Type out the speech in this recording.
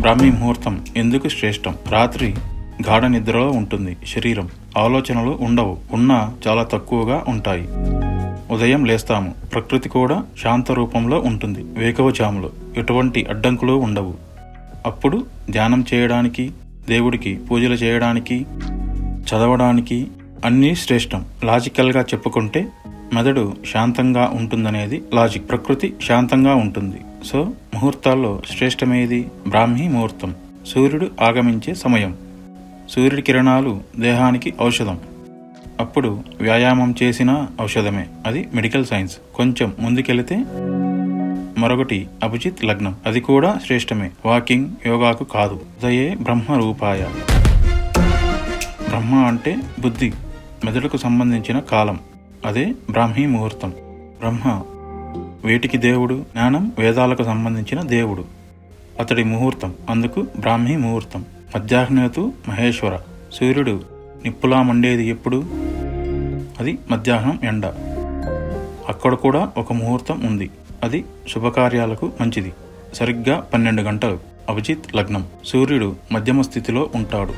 బ్రాహ్మీ ముహూర్తం ఎందుకు శ్రేష్టం? రాత్రి గాఢ నిద్రలో ఉంటుంది శరీరం. ఆలోచనలు ఉండవు ఉన్నా చాలా తక్కువగా ఉంటాయి. ఉదయం లేస్తాము. ప్రకృతి కూడా శాంత రూపంలో ఉంటుంది. వేకవచాములు ఎటువంటి అడ్డంకులు ఉండవు. అప్పుడు ధ్యానం చేయడానికి దేవుడికి పూజలు చేయడానికి చదవడానికి అన్నీ శ్రేష్టం. లాజికల్గా చెప్పుకుంటే మెదడు శాంతంగా ఉంటుందనేది లాజిక్. ప్రకృతి శాంతంగా ఉంటుంది. సో ముహూర్తాల్లో శ్రేష్టమేది బ్రాహ్మీ ముహూర్తం. సూర్యుడు ఆగమించే సమయం. సూర్యుడి కిరణాలు దేహానికి ఔషధం. అప్పుడు వ్యాయామం చేసిన ఔషధమే. అది మెడికల్ సైన్స్. కొంచెం ముందుకెళితే మరొకటి అభిజిత్ లగ్నం. అది కూడా శ్రేష్టమే. వాకింగ్ యోగాకు కాదు. ఉదయే బ్రహ్మ రూపాయ బ్రహ్మ అంటే బుద్ధి. మెదడుకు సంబంధించిన కాలం. అదే బ్రాహ్మీ ముహూర్తం. బ్రహ్మ వేటికి దేవుడు జ్ఞానం వేదాలకు సంబంధించిన దేవుడు. అతడి ముహూర్తం అందుకు బ్రాహ్మీ ముహూర్తం. మధ్యాహ్నతు మహేశ్వర సూర్యుడు నిప్పులా మండేది ఎప్పుడు? అది మధ్యాహ్నం ఎండ. అక్కడ కూడా ఒక ముహూర్తం ఉంది. అది శుభకార్యాలకు మంచిది. సరిగ్గా పన్నెండు గంటలు. అభిజిత్ లగ్నం. సూర్యుడు మధ్యమ స్థితిలో ఉంటాడు.